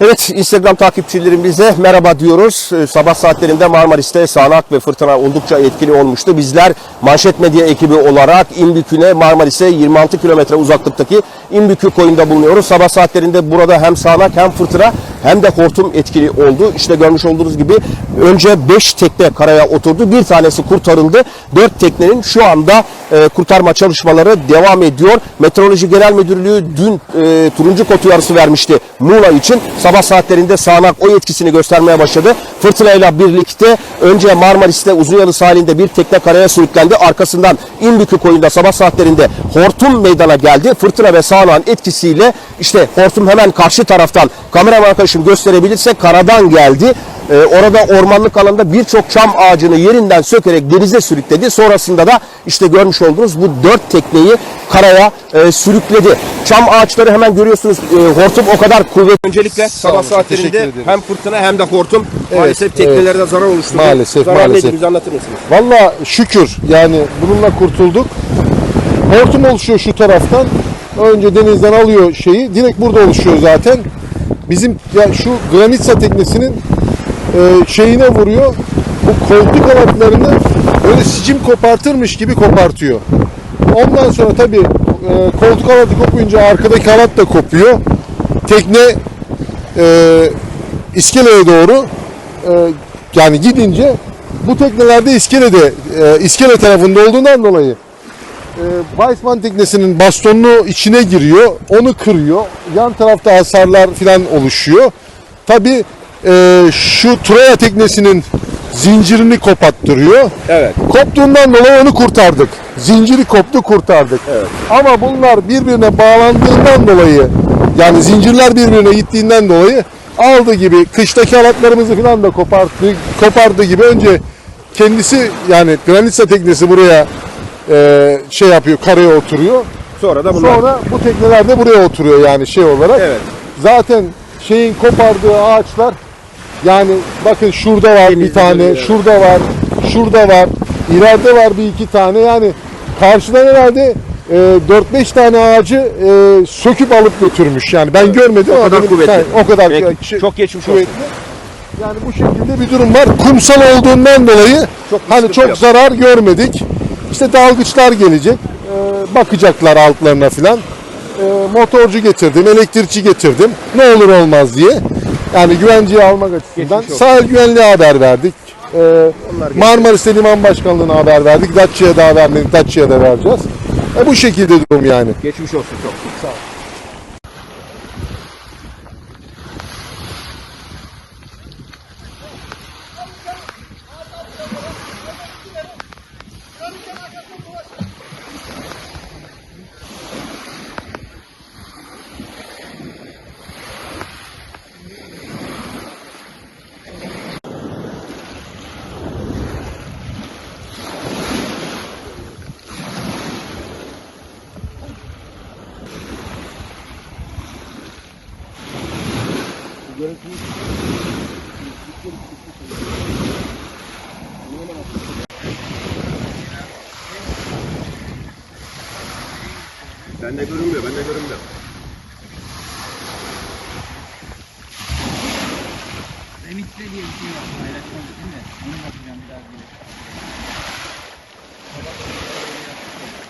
Evet Instagram takipçilerimize merhaba diyoruz. Ee, Sabah saatlerinde Marmaris'te sağanak ve fırtına oldukça etkili olmuştu. Bizler Manşet Medya ekibi olarak İmbükü'ne Marmaris'e 26 kilometre uzaklıktaki İmbükü koyunda bulunuyoruz. Sabah saatlerinde burada hem sağanak hem fırtına hem de hortum etkili oldu. İşte görmüş olduğunuz gibi önce 5 tekne karaya oturdu. Bir tanesi kurtarıldı. 4 teknenin şu anda e, kurtarma çalışmaları devam ediyor. Meteoroloji Genel Müdürlüğü dün e, turuncu kod uyarısı vermişti Muğla için. Sabah saatlerinde sağanak o etkisini göstermeye başladı. Fırtınayla birlikte önce Marmaris'te Uzunyalı sahilinde bir tekne karaya sürüklendi. Arkasından İmbükü koyunda sabah saatlerinde hortum meydana geldi. Fırtına ve sağanağın etkisiyle işte hortum hemen karşı taraftan kameraman arkadaşım gösterebilirse karadan geldi. Ee, orada ormanlık alanda birçok çam ağacını yerinden sökerek denize sürükledi. Sonrasında da işte görmüş olduğunuz bu dört tekneyi karaya e, sürükledi. Çam ağaçları hemen görüyorsunuz e, hortum o kadar kuvvetli. Öncelikle sabah olun, saatlerinde hem fırtına hem de hortum Evet, maalesef teknelerde evet. zarar oluşturdu. Maalesef, Zarar maalesef. nedir bize anlatır mısınız? Valla şükür yani bununla kurtulduk. Hortum oluşuyor şu taraftan. Önce denizden alıyor şeyi. Direkt burada oluşuyor zaten. Bizim ya şu Granitsa teknesinin e, şeyine vuruyor. Bu koltuk halatlarını böyle sicim kopartırmış gibi kopartıyor. Ondan sonra tabii e, koltuk halatı kopuyunca arkadaki halat da kopuyor. Tekne e, iskeleye doğru e, yani gidince bu teknelerde iskelede e, iskele tarafında olduğundan dolayı Weissman teknesinin bastonunu içine giriyor. Onu kırıyor. Yan tarafta hasarlar falan oluşuyor. Tabi şu Troya teknesinin zincirini kopattırıyor. Evet. Koptuğundan dolayı onu kurtardık. Zinciri koptu kurtardık. Evet. Ama bunlar birbirine bağlandığından dolayı yani zincirler birbirine gittiğinden dolayı aldı gibi kıştaki halatlarımızı falan da koparttı, kopardı gibi önce kendisi yani Granitsa teknesi buraya e, şey yapıyor karaya oturuyor. Sonra da bunlar. Sonra bu tekneler de buraya oturuyor yani şey olarak. Evet. Zaten şeyin kopardığı ağaçlar yani bakın şurada var bir Denizde tane, duruyor. şurada var, şurada var, ileride var bir iki tane yani karşıdan herhalde e, 4-5 tane ağacı e, söküp alıp götürmüş yani ben görmedim O ama kadar kuvvetli. Yani o kadar Peki, şey- çok geçmiş olsun. kuvvetli. Yani bu şekilde bir durum var. Kumsal olduğundan dolayı Çok hani çok yok. zarar görmedik. İşte dalgıçlar gelecek. e, bakacaklar altlarına filan. E, motorcu getirdim, elektrikçi getirdim. Ne olur olmaz diye. Yani güvenceye almak açısından. Sahil güvenliğe haber verdik. E, Onlar Marmaris'te Liman Başkanlığı'na haber verdik. Datça'ya da vermedik. Datça'ya da vereceğiz. E, bu şekilde durum yani. Geçmiş olsun çok. Sağ ol. Bende görünmüyor, bende görünmüyor. Remit'te diye bir şey var. Paylaşmadık değil mi? Onu bakacağım biraz. bir.